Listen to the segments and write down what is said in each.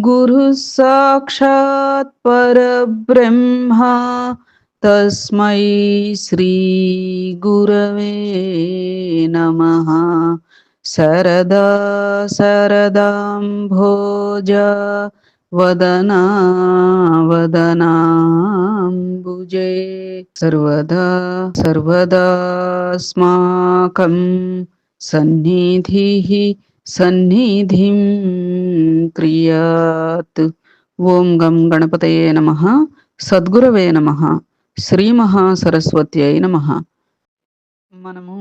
गुरुः साक्षात् परब्रह्मा तस्मै श्रीगुरवे नमः। सरदा सरदाम्भोज वदना वदनाम्बुजे। सर्वदा सर्वदास्माकं सन्निधिः సన్నిధిం క్రియాత్. ఓం గం గణపతయే నమ. సద్గురవే నమ. శ్రీ మహాసరస్వత్యై నమ. మనము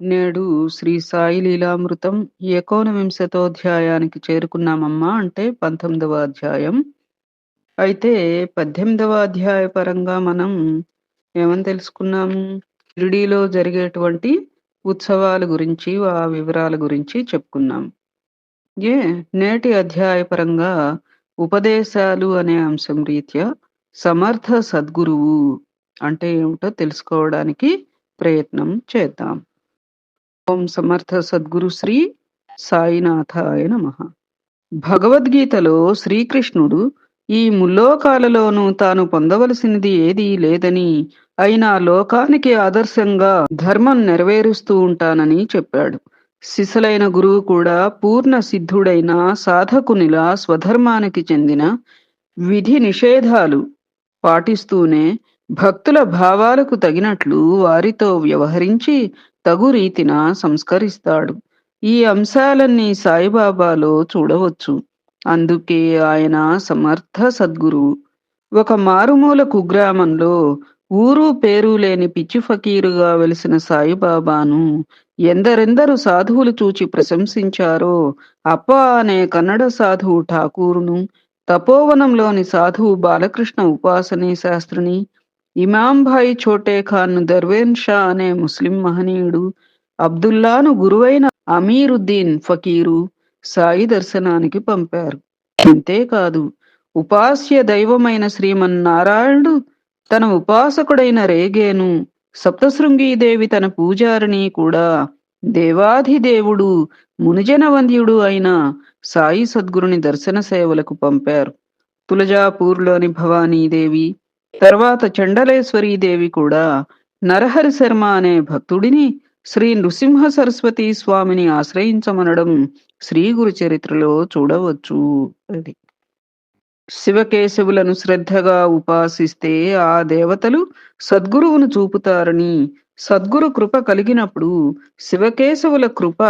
నేడు శ్రీ సాయి లీలామృతం ఏకోనవింశతోధ్యాయానికి చేరుకున్నామమ్మా అంటే పంతొమ్మిదవ అధ్యాయం. అయితే పద్దెనిమిదవ అధ్యాయ పరంగా మనం ఏమని తెలుసుకున్నాము? షిరిడీలో జరిగేటువంటి ఉత్సవాల గురించి ఆ వివరాల గురించి చెప్పుకున్నాం. ఏ నేటి అధ్యాయపరంగా ఉపదేశాలు అనే అంశం రీత్యా సమర్థ సద్గురువు అంటే ఏమిటో తెలుసుకోవడానికి ప్రయత్నం చేద్దాం. ఓం సమర్థ సద్గురు శ్రీ సాయినాథాయ నమ. భగవద్గీతలో శ్రీకృష్ణుడు ఈ ముల్లోకాలలోనూ తాను పొందవలసినది ఏదీ లేదని అయినా లోకానికి ఆదర్శంగా ధర్మం నెరవేరుస్తూ ఉంటానని చెప్పాడు. సిసలైన గురువు కూడా పూర్ణ సిద్ధుడైన సాధకునిలా స్వధర్మానికి చెందిన విధి నిషేధాలు పాటిస్తూనే భక్తుల భావాలకు తగినట్లు వారితో వ్యవహరించి తగు రీతిన సంస్కరిస్తాడు. ఈ అంశాలన్నీ సాయిబాబాలో చూడవచ్చు. అందుకే ఆయన సమర్థ సద్గురువు ఒక మారుమూల కుగ్రామంలో ఊరు పేరు లేని పిచ్చి ఫకీరుగా వెలిసిన సాయిబాబాను ఎందరెందరు సాధువులు చూచి ప్రశంసించారో అప్ప అనే కన్నడ సాధువు ఠాకూరును తపోవనంలోని సాధువు బాలకృష్ణ ఉపాసనీ శాస్త్రిని ఇమాంభాయి ఛోటే ఖాన్ దర్వేన్ షా అనే ముస్లిం మహనీయుడు అబ్దుల్లాను గురువైన అమీరుద్దీన్ ఫకీరు సాయి దర్శనానికి పంపారు. అంతేకాదు ఉపాస్య దైవమైన శ్రీమన్నారాయణుడు తన ఉపాసకుడైన రేగేను సప్తశృంగీదేవి తన పూజారిని కూడా దేవాధిదేవుడు మునిజనవంద్యుడు అయిన సాయి సద్గురుని దర్శన సేవలకు పంపారు. తులజాపూర్లోని భవానీదేవి తర్వాత చండలేశ్వరీదేవి కూడా నరహరి శర్మ అనే భక్తుడిని శ్రీ నృసింహ సరస్వతి స్వామిని ఆశ్రయించమనడం శ్రీ గురు చరిత్రలో చూడవచ్చు అది. శివకేశవులను శ్రద్ధగా ఉపాసిస్తే ఆ దేవతలు సద్గురువును చూపుతారని. సద్గురు కృప కలిగినప్పుడు శివకేశవుల కృప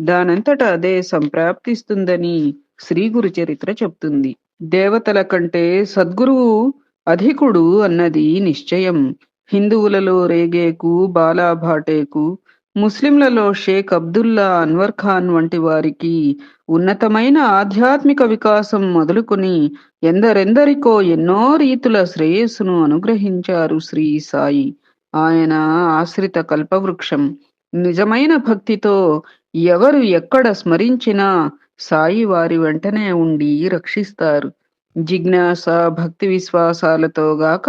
దానంతట అదే సంప్రాప్తిస్తుందని శ్రీ గురు చరిత్ర చెప్తుంది. దేవతల కంటే సద్గురువు అధికుడు అన్నది నిశ్చయం. హిందువులలో రేగేకు బాలాభాటేకు ముస్లింలలో షేక్ అబ్దుల్లా అన్వర్ ఖాన్ వంటి వారికి ఉన్నతమైన ఆధ్యాత్మిక వికాసం మొదలుకొని ఎందరెందరికో ఎన్నో రీతుల శ్రేయస్సును అనుగ్రహించారు శ్రీ సాయి. ఆయన ఆశ్రిత కల్పవృక్షం. నిజమైన భక్తితో ఎవరు ఎక్కడ స్మరించినా సాయి వారి వెంటనే ఉండి రక్షిస్తారు. జిజ్ఞాస భక్తి విశ్వాసాలతో గాక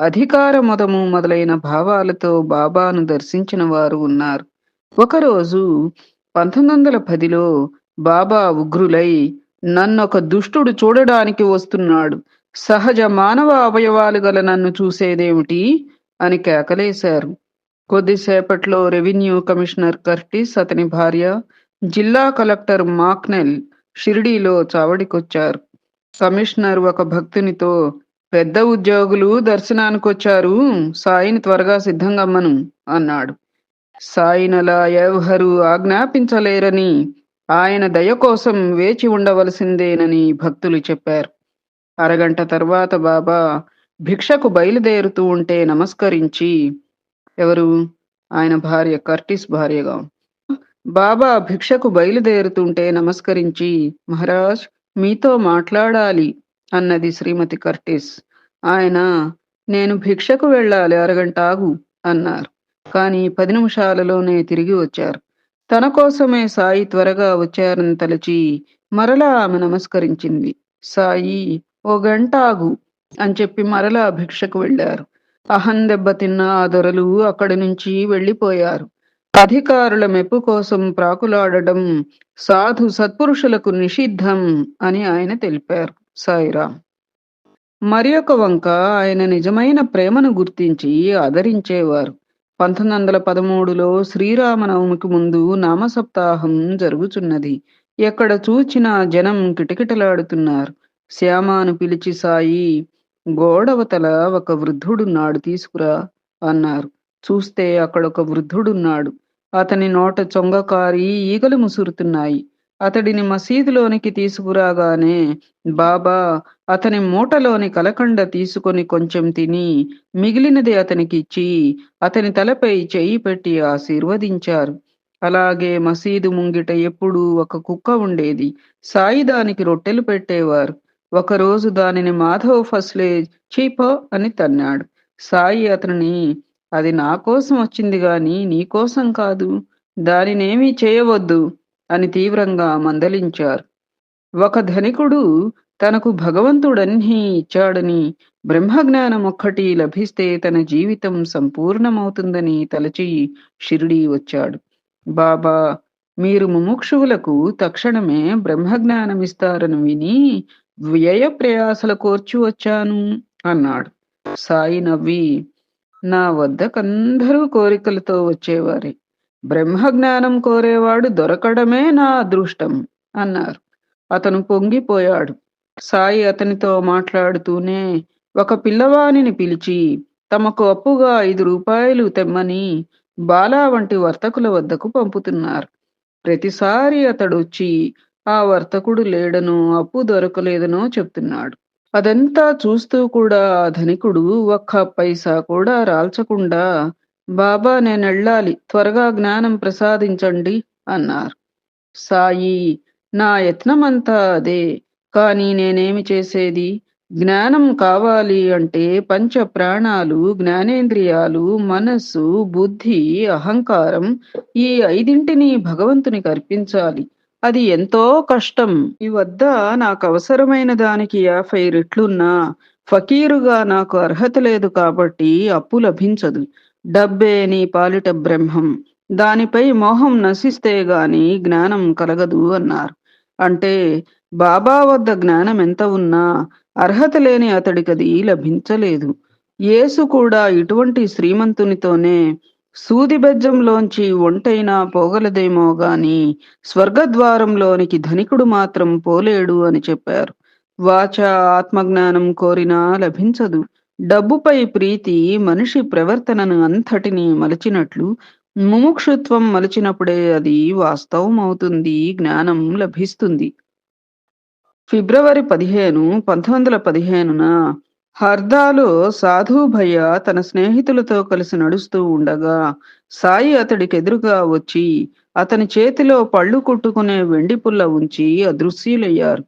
అధికార మదము మొదలైన భావాలతో బాబాను దర్శించిన వారు ఉన్నారు. ఒకరోజు పంతొమ్మిది వందల పదిలో బాబా ఉగ్రులై నన్నొక దుష్టుడు చూడడానికి వస్తున్నాడు. సహజ మానవ అవయవాలు గల నన్ను చూసేదేమిటి? అని కేకలేశారు. కొద్దిసేపట్లో రెవెన్యూ కమిషనర్ కర్టిస్ అతని భార్య జిల్లా కలెక్టర్ మాక్నెల్ షిరిడీలో చావడికొచ్చారు. కమిషనర్ ఒక భక్తునితో పెద్ద ఉద్యోగులు దర్శనానికొచ్చారు. సాయిని త్వరగా సిద్ధంగమ్మను అన్నాడు. సాయినలా ఎవరు ఆజ్ఞాపించలేరని ఆయన దయ కోసం వేచి ఉండవలసిందేనని భక్తులు చెప్పారు. అరగంట తర్వాత బాబా భిక్షకు బయలుదేరుతూ ఉంటే నమస్కరించి ఎవరు? ఆయన భార్య కర్టిస్ భార్యగా. బాబా భిక్షకు బయలుదేరుతుంటే నమస్కరించి మహారాజ్ మీతో మాట్లాడాలి. అన్నది శ్రీమతి కర్టిస్. ఆయన నేను భిక్షకు వెళ్ళాలి అరగంట ఆగు అన్నారు. కానీ పది నిమిషాలలోనే తిరిగి వచ్చారు. తన కోసమే సాయి త్వరగా వచ్చారని తలచి మరలా ఆమె నమస్కరించింది. సాయి ఓ గంట ఆగు అని చెప్పి మరలా భిక్షకు వెళ్ళారు. అహం దెబ్బతిన్న ఆ దొరలు అక్కడి నుంచి వెళ్ళిపోయారు. అధికారుల మెప్పు కోసం ప్రాకులాడడం సాధు సత్పురుషులకు నిషిద్ధం అని ఆయన తెలిపారు. సాయిరాం. మరి ఒక వంక ఆయన నిజమైన ప్రేమను గుర్తించి ఆదరించేవారు. పంతొమ్మిది వందల పదమూడులో శ్రీరామనవమికి ముందు నామసప్తాహం జరుగుచున్నది. ఎక్కడ చూచినా జనం కిటకిటలాడుతున్నారు. శ్యామాను పిలిచి సాయి గోడవతల ఒక వృద్ధుడున్నాడు తీసుకురా అన్నారు. చూస్తే అక్కడ ఒక వృద్ధుడున్నాడు అతని నోట చొంగకారి ఈగలు ముసురుతున్నాయి. అతడిని మసీదులోనికి తీసుకురాగానే బాబా అతని మూటలోని కలకండ తీసుకొని కొంచెం తిని మిగిలినది అతనికిచ్చి అతని తలపై చేయి పెట్టి ఆశీర్వదించారు. అలాగే మసీదు ముంగిట ఎప్పుడూ ఒక కుక్క ఉండేది. సాయి దానికి రొట్టెలు పెట్టేవారు. ఒకరోజు దానిని మాధవ్ ఫస్లే చీపో అని తన్నాడు. సాయి అతనిని అది నా కోసం వచ్చింది గాని నీ కోసం కాదు. దానినేమీ చేయవద్దు. అని తీవ్రంగా మందలించారు. ఒక ధనికుడు తనకు భగవంతుడన్నీ ఇచ్చాడని బ్రహ్మజ్ఞానం ఒక్కటి లభిస్తే తన జీవితం సంపూర్ణమవుతుందని తలచి షిరిడీ వచ్చాడు. బాబా మీరు ముముక్షువులకు తక్షణమే బ్రహ్మజ్ఞానమిస్తారని విని వ్యయ ప్రయాసల కోర్చి వచ్చాను అన్నాడు. సాయి నవ్వి నా వద్దకందరూ కోరికలతో వచ్చేవారే. బ్రహ్మజ్ఞానం కోరేవాడు దొరకడమే నా అదృష్టం అన్నారు. అతను పొంగిపోయాడు. సాయి అతనితో మాట్లాడుతూనే ఒక పిల్లవానిని పిలిచి తమకు అప్పుగా ఐదు రూపాయలు తెమ్మని బాలా వంటి వర్తకుల వద్దకు పంపుతున్నారు. ప్రతిసారి అతడొచ్చి ఆ వర్తకుడు లేడనో అప్పు దొరకలేదనో చెప్తున్నాడు. అదంతా చూస్తూ కూడా ఆ ధనికుడు ఒక్క పైసా కూడా రాల్చకుండా బాబా నేనెళ్ళాలి త్వరగా జ్ఞానం ప్రసాదించండి అన్నారు. సాయి నా యత్నమంతా అదే కానీ నేనేమి చేసేది? జ్ఞానం కావాలి అంటే పంచ ప్రాణాలు జ్ఞానేంద్రియాలు మనస్సు బుద్ధి అహంకారం ఈ ఐదింటిని భగవంతునికి అర్పించాలి. అది ఎంతో కష్టం. ఈ వద్ద నాకు అవసరమైన దానికి యాభై రెట్లున్నా ఫకీరుగా నాకు అర్హత లేదు కాబట్టి అప్పు లభించదు. డబ్బే నీ పాలిట బ్రహ్మం. దానిపై మోహం నశిస్తే గాని జ్ఞానం కలగదు అన్నారు. అంటే బాబా వద్ద జ్ఞానం ఎంత ఉన్నా అర్హత లేని అతడికది లభించలేదు. యేసు కూడా ఇటువంటి శ్రీమంతునితోనే సూది బెజ్జంలోంచి ఒంటైనా పోగలదేమో గాని స్వర్గద్వారంలోనికి ధనికుడు మాత్రం పోలేడు అని చెప్పారు. వాచ ఆత్మజ్ఞానం కోరినా లభించదు. డబ్బుపై ప్రీతి మనిషి ప్రవర్తనను అంతటిని మలచినట్లు ముముక్షుత్వం మలచినప్పుడే అది వాస్తవం అవుతుంది జ్ఞానం లభిస్తుంది. ఫిబ్రవరి పదిహేను పంతొమ్మిది వందల పదిహేనున హర్దాలో సాధు భయ్య తన స్నేహితులతో కలిసి నడుస్తూ ఉండగా సాయి అతడికి ఎదురుగా వచ్చి అతని చేతిలో పళ్ళు కొట్టుకునే వెండి పుల్ల ఉంచి అదృశ్యులయ్యారు.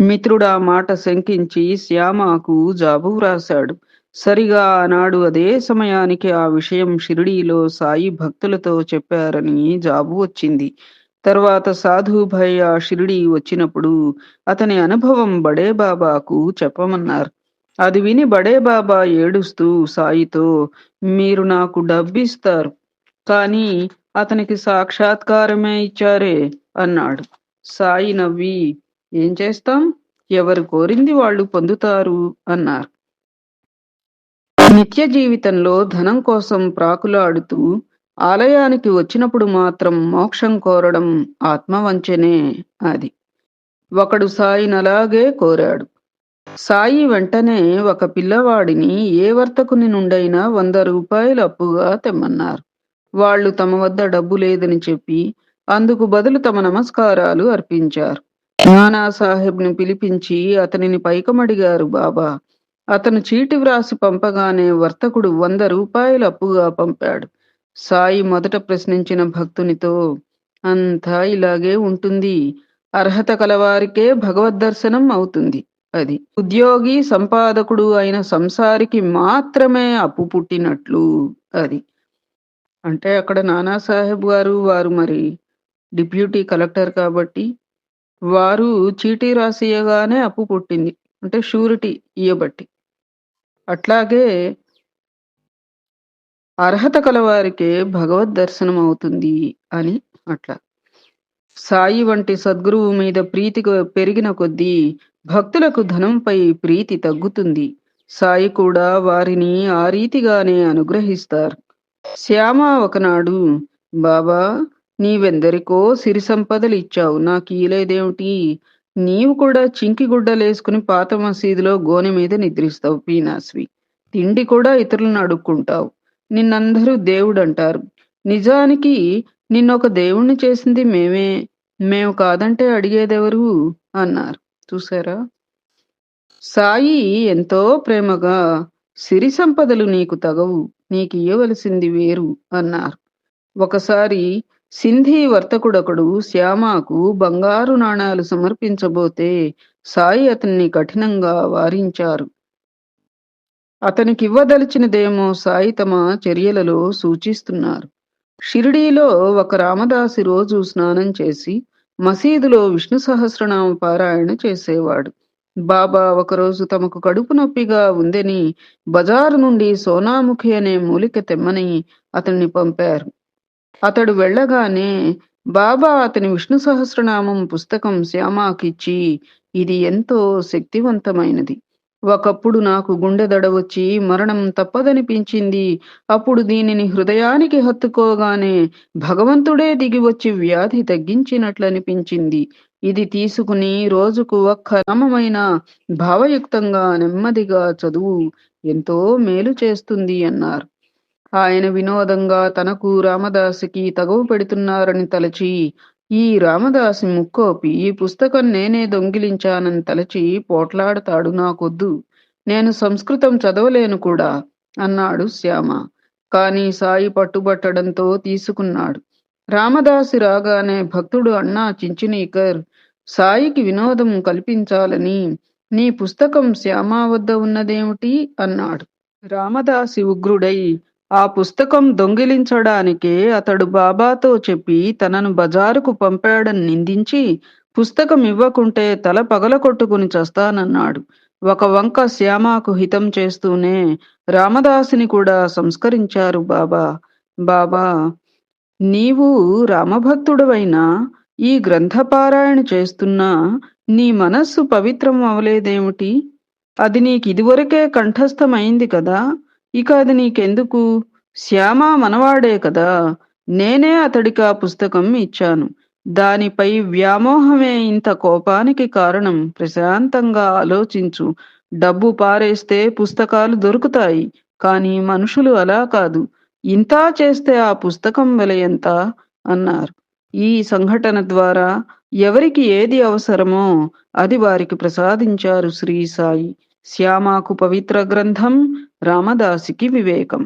మిత్రుడా మాట శంకించి శ్యామకు జాబు వ్రాశాడు. సరిగా ఆనాడు అదే సమయానికి ఆ విషయం షిరిడీలో సాయి భక్తులతో చెప్పారని జాబు వచ్చింది. తర్వాత సాధు భయ్య షిరిడి వచ్చినప్పుడు అతని అనుభవం బడే బాబాకు చెప్పమన్నారు. అది విని బడే బాబా ఏడుస్తూ సాయితో మీరు నాకు డబ్బిస్తారు కానీ అతనికి సాక్షాత్కారమే ఇచ్చారే అన్నాడు. సాయి నవ్వి ఏం చేస్తాం? ఎవరు కోరింది వాళ్ళు పొందుతారు అన్నారు. నిత్య జీవితంలో ధనం కోసం ప్రాకులాడుతూ ఆలయానికి వచ్చినప్పుడు మాత్రం మోక్షం కోరడం ఆత్మవంచనే అది. ఒకడు సాయిని అలాగే కోరాడు. సాయి వెంటనే ఒక పిల్లవాడిని ఏ వర్తకుని నుండైనా వంద రూపాయలు అప్పుగా తెమ్మన్నారు. వాళ్ళు తమ వద్ద డబ్బు లేదని చెప్పి అందుకు బదులు తమ నమస్కారాలు అర్పించారు. నానా సాహెబ్ని పిలిపించి అతనిని పైకమడిగారు బాబా. అతను చీటి వ్రాసి పంపగానే వర్తకుడు వంద రూపాయలు అప్పుగా పంపాడు. సాయి మొదట ప్రశ్నించిన భక్తునితో అంతా ఇలాగే ఉంటుంది. అర్హత కలవారికే భగవద్ దర్శనం అవుతుంది అది. ఉద్యోగి సంపాదకుడు అయిన సంసారికి మాత్రమే అప్పు పుట్టినట్లు అది. అంటే అక్కడ నానాసాహెబ్ గారు వారు మరి డిప్యూటీ కలెక్టర్ కాబట్టి వారు చీటీ రాసియగానే అప్పు పుట్టింది. అంటే షూరిటీ ఇయ్యబట్టి. అట్లాగే అర్హత కలవారికే భగవద్ దర్శనం అవుతుంది అని అట్లా. సాయి వంటి సద్గురువు మీద ప్రీతి పెరిగిన కొద్దీ భక్తులకు ధనంపై ప్రీతి తగ్గుతుంది. సాయి కూడా వారిని ఆ రీతిగానే అనుగ్రహిస్తారు. శ్యామ ఒకనాడు బాబా నీవెందరికో సిరి సంపదలు ఇచ్చావు. నాకు ఇయలేదేమిటి నీవు కూడా చింకి గుడ్డలేసుకుని పాత మసీదులో గోనె మీద నిద్రిస్తావు పీనాస్వి తిండి కూడా ఇతరులను అడుక్కుంటావు. నిన్నందరూ దేవుడు అంటారు నిజానికి నిన్నొక దేవుణ్ణి చేసింది మేమే. మేము కాదంటే అడిగేదెవరు? అన్నారు. చూసారా సాయి ఎంతో ప్రేమగా సిరి సంపదలు నీకు తగవు నీకు ఇయ్యవలసింది వేరు అన్నారు. ఒకసారి సింధీ వర్తకుడొకడు శ్యామాకు బంగారు నాణాలు సమర్పించబోతే సాయి అతన్ని కఠినంగా వారించారు. అతనికివ్వదలిచినదేమో సాయి తమ చర్యలలో సూచిస్తున్నారు. షిరిడీలో ఒక రామదాసి రోజు స్నానం చేసి మసీదులో విష్ణు సహస్రనామ పారాయణ చేసేవాడు. బాబా ఒకరోజు తమకు కడుపు నొప్పిగా ఉందని బజారు నుండి సోనాముఖి అనే మూలిక తెమ్మని అతన్ని పంపారు. అతడు వెళ్ళగానే బాబా అతని విష్ణు సహస్రనామం పుస్తకం శ్యామాకిచ్చి ఇది ఎంతో శక్తివంతమైనది. ఒకప్పుడు నాకు గుండె దడ వచ్చి మరణం తప్పదనిపించింది. అప్పుడు దీనిని హృదయానికి హత్తుకోగానే భగవంతుడే దిగి వచ్చి వ్యాధి తగ్గించినట్లనిపించింది. ఇది తీసుకుని రోజుకు ఒక్క నామమైన భావయుక్తంగా నెమ్మదిగా చదువు ఎంతో మేలు చేస్తుంది అన్నారు. ఆయన వినోదంగా తనకు రామదాసుకి తగవు పెడుతున్నారని తలచి ఈ రామదాసి ముక్కోపి ఈ పుస్తకం నేనే దొంగిలించానని తలచి పోట్లాడతాడు నాకొద్దు. నేను సంస్కృతం చదవలేను కూడా అన్నాడు శ్యామ. కాని సాయి పట్టుబట్టడంతో తీసుకున్నాడు. రామదాసి రాగానే భక్తుడు అన్నా చించినీకర్ సాయికి వినోదం కల్పించాలని నీ పుస్తకం శ్యామ వద్ద ఉన్నదేమిటి? అన్నాడు. రామదాసి ఉగ్రుడై ఆ పుస్తకం దొంగిలించడానికే అతడు బాబాతో చెప్పి తనను బజారుకు పంపాడని నిందించి పుస్తకం ఇవ్వకుంటే తల పగలకొట్టుకుని చస్తానన్నాడు. ఒక వంక శ్యామాకు హితం చేస్తూనే రామదాసుని కూడా సంస్కరించారు బాబా. బాబా నీవు రామభక్తుడవైనా ఈ గ్రంథపారాయణ చేస్తున్నా నీ మనస్సు పవిత్రం అవలేదేమిటి? అది నీకు ఇదివరకే కంఠస్థమైంది కదా. ఇక అది నీకెందుకు? శ్యామ మనవాడే కదా. నేనే అతడికి ఆ పుస్తకం ఇచ్చాను. దానిపై వ్యామోహమే ఇంత కోపానికి కారణం. ప్రశాంతంగా ఆలోచించు. డబ్బు పారేస్తే పుస్తకాలు దొరుకుతాయి. కానీ మనుషులు అలా కాదు. ఇంతా చేస్తే ఆ పుస్తకం వెల ఎంత? అన్నారు. ఈ సంఘటన ద్వారా ఎవరికి ఏది అవసరమో అది వారికి ప్రసాదించారు శ్రీ సాయి. శ్యామాకు పవిత్ర గ్రంథం రామదాసికి వివేకం.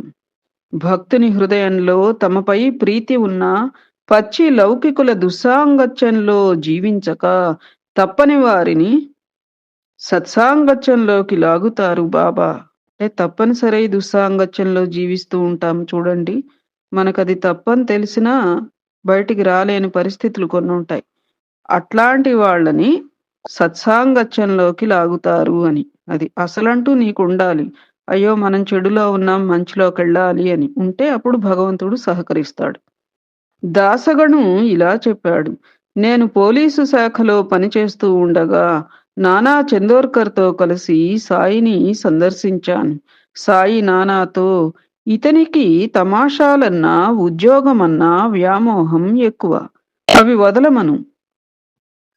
భక్తుని హృదయంలో తమపై ప్రీతి ఉన్న పచ్చి లౌకికుల దుస్సాంగత్యంలో జీవించక తప్పని వారిని సత్సాంగత్యంలోకి లాగుతారు బాబా. అంటే తప్పనిసరి దుస్సాంగత్యంలో జీవిస్తూ ఉంటాం చూడండి. మనకది తప్పని తెలిసినా బయటికి రాలేని పరిస్థితులు కొన్ని ఉంటాయి అట్లాంటి వాళ్ళని సత్సాంగత్యంలోకి లాగుతారు అని. అది అసలంటూ నీకు ఉండాలి అయ్యో మనం చెడులో ఉన్నాం మంచిలోకి వెళ్ళాలి అని. ఉంటే అప్పుడు భగవంతుడు సహకరిస్తాడు. దాసగను ఇలా చెప్పాడు. నేను పోలీసు శాఖలో పనిచేస్తూ ఉండగా నానా చందోర్కర్తో కలిసి సాయిని సందర్శించాను. సాయి నానాతో ఇతనికి తమాషాలన్నా ఉద్యోగమన్నా వ్యామోహం ఎక్కువ. అవి వదలమను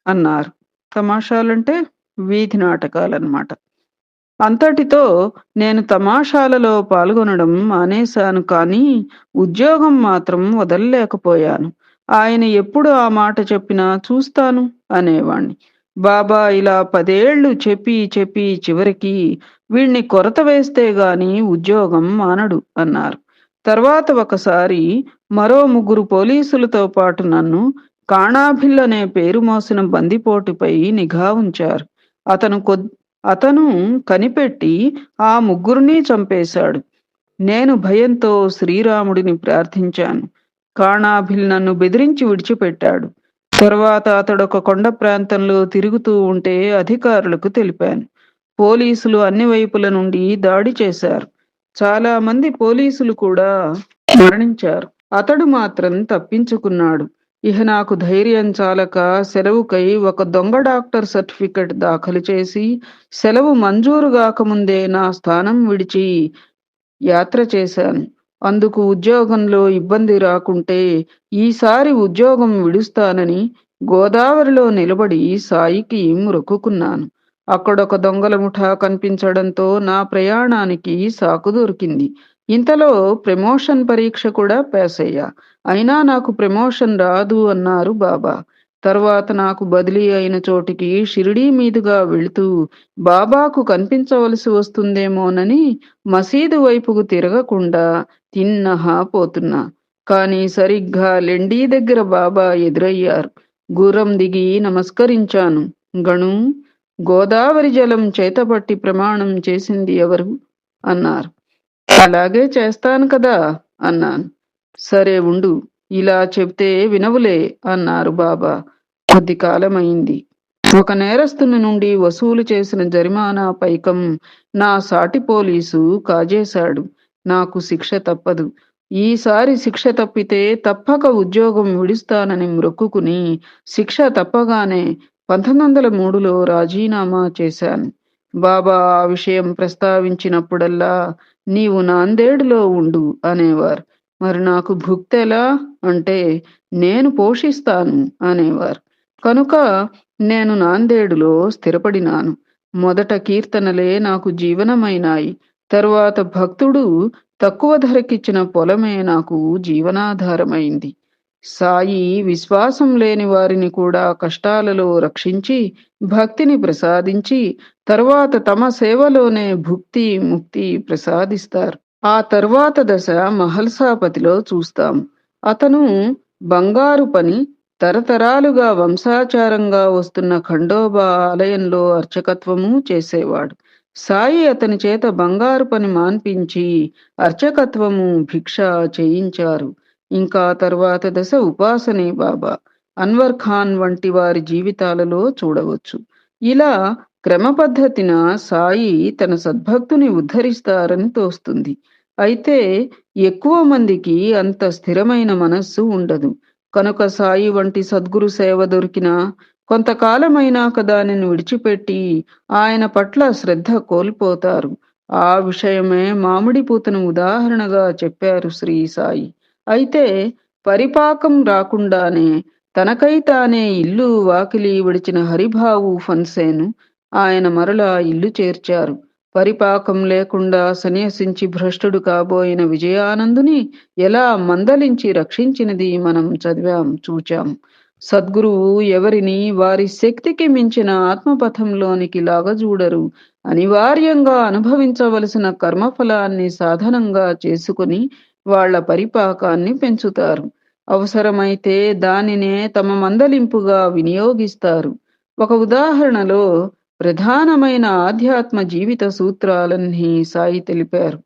అన్నారు. తమాషాలంటే వీధి నాటకాలన్నమాట. అంతటితో నేను తమాషాలలో పాల్గొనడం మానేశాను కానీ ఉద్యోగం మాత్రం వదలలేకపోయాను. ఆయన ఎప్పుడు ఆ మాట చెప్పినా చూస్తాను అనేవాణ్ణి. బాబా ఇలా పదేళ్ళు చెప్పి చెప్పి చివరికి వీణ్ణి కొరత వేస్తే గాని ఉద్యోగం మానడు అన్నారు. తర్వాత ఒకసారి మరో ముగ్గురు పోలీసులతో పాటు నన్ను కాణాభిల్ అనే పేరు మోసిన బందిపోటుపై నిఘా ఉంచారు. అతను కొద్ది అతను కనిపెట్టి ఆ ముగ్గురిని చంపేశాడు. నేను భయంతో శ్రీరాముడిని ప్రార్థించాను. కాణాభిల్ నన్ను బెదిరించి విడిచిపెట్టాడు. తర్వాత అతడొక కొండ ప్రాంతంలో తిరుగుతూ ఉంటే అధికారులకు తెలిపాను. పోలీసులు అన్ని వైపుల నుండి దాడి చేశారు. చాలా మంది పోలీసులు కూడా మరణించారు. అతడు మాత్రం తప్పించుకున్నాడు. ఇహ నాకు ధైర్యం చాలక సెలవుకై ఒక దొంగ డాక్టర్ సర్టిఫికెట్ దాఖలు చేసి సెలవు మంజూరు కాకముందే నా స్థానం విడిచి యాత్ర చేశాను. అందుకు ఉద్యోగంలో ఇబ్బంది రాకుంటే ఈసారి ఉద్యోగం విడుస్తానని గోదావరిలో నిలబడి సాయికి మొక్కుకున్నాను అక్కడొక దొంగల ముఠా కనిపించడంతో నా ప్రయాణానికి సాకు దొరికింది. ఇంతలో ప్రమోషన్ పరీక్ష కూడా పాస్ అయ్యా. అయినా నాకు ప్రమోషన్ రాదు అన్నారు బాబా. తర్వాత నాకు బదిలీ అయిన చోటికి షిరిడీ మీదుగా వెళుతూ బాబాకు కనిపించవలసి వస్తుందేమోనని మసీదు వైపుకు తిరగకుండా తిన్నహా పోతున్నా. కానీ సరిగ్గా లెండీ దగ్గర బాబా ఎదురయ్యారు. గుర్రం దిగి నమస్కరించాను. గణు గోదావరి జలం చేతపట్టి ప్రమాణం చేసింది ఎవరు? అన్నారు. అలాగే చేస్తాను కదా అన్నాను. సరే ఉండు ఇలా చెప్తే వినవులే అన్నారు బాబా. కొద్ది కాలమైంది. ఒక నేరస్తుని నుండి వసూలు చేసిన జరిమానా పైకం నా సాటి పోలీసు కాజేశాడు. నాకు శిక్ష తప్పదు. ఈసారి శిక్ష తప్పితే తప్పక ఉద్యోగం విడుస్తానని మ్రొక్కుకుని శిక్ష తప్పగానే పంతొమ్మిది వందల మూడులో రాజీనామా చేశాను. బాబా ఆ విషయం ప్రస్తావించినప్పుడల్లా నీవు నాందేడులో ఉండు అనేవారు. మరి నాకు భుక్తెలా? అంటే నేను పోషిస్తాను అనేవారు. కనుక నేను నాందేడులో స్థిరపడినాను. మొదట కీర్తనలే నాకు జీవనమైనాయి. తరువాత భక్తుడు తక్కువ ధరకిచ్చిన పొలమే నాకు జీవనాధారమైంది. సాయి విశ్వాసం లేని వారిని కూడా కష్టాలలో రక్షించి భక్తిని ప్రసాదించి తరువాత తమ సేవలోనే భుక్తి ముక్తి ప్రసాదిస్తారు. ఆ తర్వాత దశ మహల్సాపతిలో చూస్తాం. అతను బంగారు పని తరతరాలుగా వంశాచారంగా వస్తున్న ఖండోబా ఆలయంలో అర్చకత్వము చేసేవాడు. సాయి అతని చేత బంగారు పని మాన్పించి అర్చకత్వము భిక్ష చేయించారు. ఇంకా తరువాత దశ ఉపాసనే బాబా. అన్వర్ ఖాన్ వంటి వారి జీవితాలలో చూడవచ్చు. ఇలా క్రమ పద్ధతిన సాయి తన సద్భక్తుని ఉద్ధరిస్తారని తోస్తుంది. అయితే ఎక్కువ మందికి అంత స్థిరమైన మనస్సు ఉండదు. కనుక సాయి వంటి సద్గురు సేవ దొరికిన కొంతకాలమైనాక దానిని విడిచిపెట్టి ఆయన పట్ల శ్రద్ధ కోల్పోతారు. ఆ విషయమే మామిడి పూతను ఉదాహరణగా చెప్పారు శ్రీ సాయి. అయితే పరిపాకం రాకుండానే తనకై తానే ఇల్లు వాకిలి విడిచిన హరిభావు ఫన్సేను ఆయన మరలా ఇల్లు చేర్చారు. పరిపాకం లేకుండా సన్యసించి భ్రష్టుడు కాబోయిన విజయానందుని ఎలా మందలించి రక్షించినది మనం చదివాం చూచాం. సద్గురువు ఎవరిని వారి శక్తికి మించిన ఆత్మపథంలోనికి లాగజూడరు. అనివార్యంగా అనుభవించవలసిన కర్మఫలాన్ని సాధనంగా చేసుకుని వాళ్ళ పరిపాకాన్ని పెంచుతారు. అవసరమైతే దానినే తమ మందలింపుగా వినియోగిస్తారు. ఒక ఉదాహరణలో ప్రధానమైన ఆధ్యాత్మ జీవిత సూత్రాలన్నీ సాయి తెలిపారు.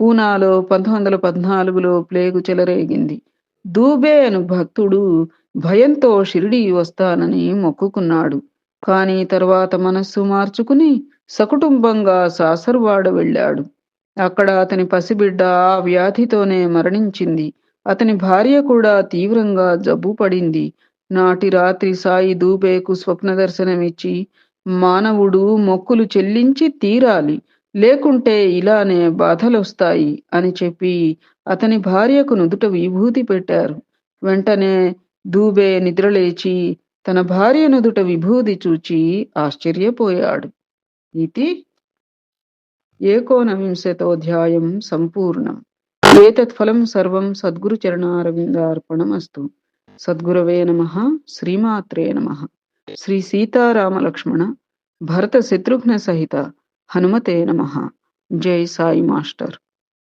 పూనాలో పంతొమ్మిది వందల పద్నాలుగులో ప్లేగు చెలరేగింది. దూబే అను భక్తుడు భయంతో షిరిడి వస్తానని మొక్కుకున్నాడు. కాని తర్వాత మనస్సు మార్చుకుని సకుటుంబంగా సాసర్వాడ వెళ్ళాడు. అక్కడ అతని పసిబిడ్డ ఆ వ్యాధితోనే మరణించింది. అతని భార్య కూడా తీవ్రంగా జబ్బు పడింది. నాటి రాత్రి సాయి దూబేకు స్వప్న దర్శనమిచ్చి మానవుడు మొక్కులు చెల్లించి తీరాలి. లేకుంటే ఇలానే బాధలొస్తాయి అని చెప్పి అతని భార్యకు నుదుట విభూతి పెట్టారు. వెంటనే దూబే నిద్రలేచి తన భార్య నుదుట విభూతి చూచి ఆశ్చర్యపోయాడు. ఇది ఏకోనవింశతోధ్యాయం సంపూర్ణం. ఏతత్ఫలం సర్వం సద్గురు చరణారవిందార్పణమస్తు సద్గురవే నమ శ్రీమాత్రే నమ. శ్రీ సీతారామలక్ష్మణ భరత శత్రుఘ్న సహిత హనుమతే నమ. జై సాయి మాస్టర్.